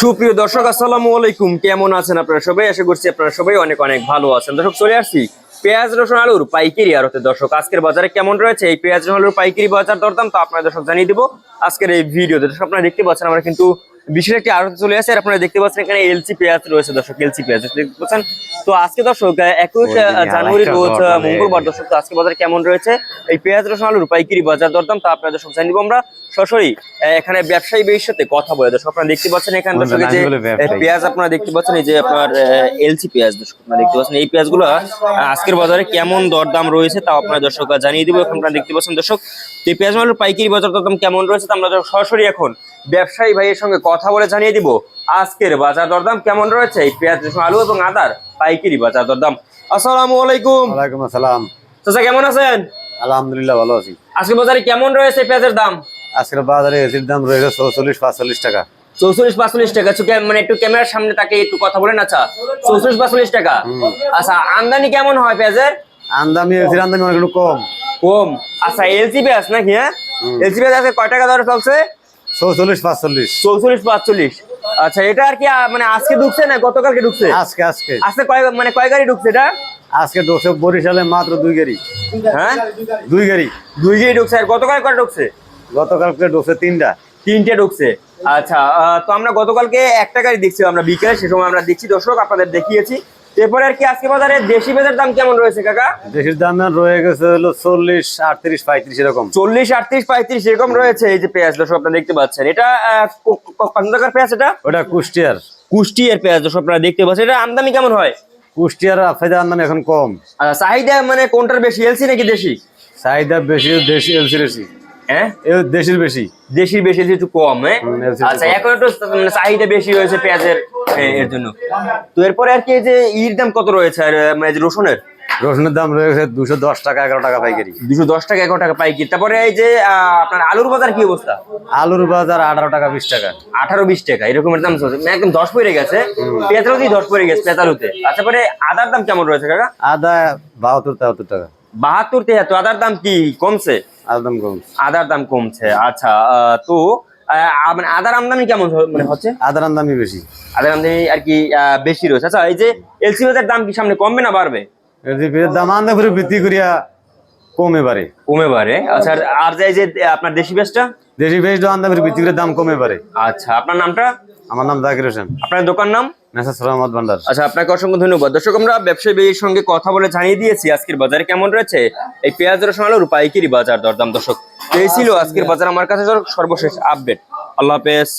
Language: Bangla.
সুপ্রিয় দর্শক আসসালামু আলাইকুম। কেমন আছেন আপনারা সবাই? আশা করছি আপনারা সবাই অনেক অনেক ভালো আছেন। দর্শক চলে আসছি পেঁয়াজ রসুন আলুর পাইকারি আড়তে। দর্শক আজকের বাজারে কেমন রয়েছে? এই পেঁয়াজ রসুন আলুর পাইকারি বাজার দরদাম তো আপনারা দর্শক জানিয়ে দিব আজকের এই ভিডিওতে। দর্শক আপনারা দেখতে পাচ্ছেন আমরা কিন্তু বিশেষ একটি আড়তে চলে আসছে। আর আপনারা দেখতে পাচ্ছেন এখানে এলসি পেঁয়াজ রয়েছে দর্শক এলসি পেঁয়াজ। দেখতে পাচ্ছেন? তো আজকে দর্শক একুশ জানুয়ারি রোজ মঙ্গলবার দর্শক তো আজকে বাজারে কেমন রয়েছে? এই পেঁয়াজ রসুন আলুর পাইকারি বাজার দরদাম তা আপনারা দর্শক জানিয়ে দিব আমরা। সরাসরি এখানে ব্যবসায়ী বেশির সাথে কথা বলে। দর্শক আপনারা দেখতে পাচ্ছেন এখানে দর্শক যে পেঁয়াজ আপনারা দেখতে পাচ্ছেন এই যে আপনার এলসি পেঁয়াজ দর্শক আপনারা দেখতে পাচ্ছেন। এই পেঁয়াজগুলো আজকের বাজারে কেমন দরদাম রয়েছে তাও আপনারা দর্শক জানিয়ে দিব। এখন আপনারা দেখতে পাচ্ছেন দর্শক এই পেঁয়াজ মালের পাইকারি বাজার দরদাম কেমন রয়েছে তা আমরা সরাসরি এখন ব্যবসায়ী ভাইয়ের সঙ্গে কথা বলে জানিয়ে দিব। আজকের বাজার দরদাম কেমন রয়েছে? এই পেঁয়াজ রসুন, আলু এবং আদার পাইকারি বাজার দরদাম। আসসালামু আলাইকুম। ওয়ালাইকুম আসসালাম। চাচা কেমন আছেন? আলহামদুলিল্লাহ ভালো আছি। আজকের বাজারে কেমন রয়েছে পেঁয়াজের দাম? আজকের বাজারে এসির দাম রয়েছে চৌচল্লিশ পাঁচচল্লিশ টাকা। চৌচল্লিশ পাঁচচল্লিশ টাকা। মানে একটু ক্যামেরার সামনে তাকে একটু কথা বলেন আচ্ছা। চৌচল্লিশ পাঁচচল্লিশ টাকা? আচ্ছা আমদানি কেমন হয় পেঁয়াজের? আমদামি এসির আমদামি অনেক কম। কম। আচ্ছা এলসি পেঁয়াজ নাকি হ্যাঁ? এলসি পেঁয়াজ আজকে কয় টাকা দরে চলছে? চৌচল্লিশ পাঁচচল্লিশ। চৌচল্লিশ পাঁচচল্লিশ। আচ্ছা এটা আর কি মানে আজকে ঢুকছে না গতকালকে ঢুকছে? আজকে আজকে। আজকে কয় মানে কয় গাড়ি ঢুকছে এটা? আজকে ঢুকছে বরিশালে মাত্র দুই গাড়ি। হ্যাঁ? দুই গাড়ি। দুই গাড়ি ঢুকছে আর গতকাল কয় ঢুকছে? গতকালকে ঢুকছে তিনটা। তিনটে ঢুকছে। আচ্ছা তো আমরা গতকালকে একটা গাড়ি দেখছি আমরা বিকেলে সে সময় আমরা দেখছি। দর্শক আপনাদের দেখিয়েছি। এরপরে আর কি আজকে বাজারে দেশি পেঁয়াজের দাম কেমন রয়েছে কাকা? দেশের দাম রয়ে গেছে হলো চল্লিশ আটত্রিশ পঁয়ত্রিশ এরকম। চল্লিশ আটত্রিশ পঁয়ত্রিশ এরকম রয়েছে এই যে পেঁয়াজ দর্শক আপনারা দেখতে পাচ্ছেন। এটা কত টাকার পেঁয়াজ এটা? ওটা কুষ্টিয়ার। কুষ্টিয়ার পেঁয়াজ দর্শক আপনারা দেখতে পাচ্ছেন। এটা আমদানি কেমন হয়? কুষ্টিয়ার আফাইদা আমদানি এখন কম। আচ্ছা, চাহিদা মানে কোনটার বেশি এলসি নাকি দেশি? চাহিদা বেশি দেশি এলসি বেশি হ্যাঁ? দেশির বেশি। দেশির বেশি একটু কম হ্যাঁ? আচ্ছা এখন একটু মানে চাহিদা বেশি হয়েছে পেঁয়াজের এর জন্য। তো এরপরে আর কি যে ইর দাম কত রয়েছে? আর মানে রসুনের? রসুনের দাম রয়ে গেছে দুশো দশ টাকা এগারো টাকা পাইকারি। দুশো দশ টাকা এগারো টাকা পাইকি তারপরে এই যে আপনার আলুর বাজার কি অবস্থা? আলুর বাজার আঠারো টাকা বিশ টাকা। আঠারো বিশ টাকা এরকমের দাম চলছে। মানে একদম দশ পড়ে গেছে। পেঁয়াজেরও দশ পড়ে গেছে পেঁয়াজালুতে আচ্ছা পরে আদার দাম কেমন রয়েছে কাকা? আদা বাহাত্তর তেহাত্তর টাকা। বাহাত্তর তেহাত্তর আদার দাম কি কমছে? আদার দাম কম আদার দাম কমছে আচ্ছা তো মানে আদার আমদানি কেমন মানে হচ্ছে? আদার দামই বেশি। আদার আমদানি আর কি বেশি রয়েছে। আচ্ছা এই যে এলসি বাজার দাম কি সামনে কমবে না বাড়বে? দাম আন্দা করে বৃদ্ধি করিয়া কমে পারে কমে বাড়ে। আচ্ছা আর- যে এই যে আপনার দেশি পেঁয়াজটা দেশি বেশ আন্দা করে বৃদ্ধি করে দাম কমে পারে আচ্ছা আপনার নামটা? আমার নাম জাকির হোসেন। আপনার দোকান নাম? ভান্ডার। আচ্ছা আপনাকে অসংখ্য ধন্যবাদ। দর্শক আমরা সঙ্গে কথা বলে জানিয়ে দিয়েছি আজকের বাজারে কেমন রয়েছে? এই পেঁয়াজ রসুন আলুর পাইকারি বাজার দরদাম। দর্শক তো এই ছিল আজকের বাজার। আমার কাছে সর্বশেষ আপডেট। আল্লাহ হাফেজ।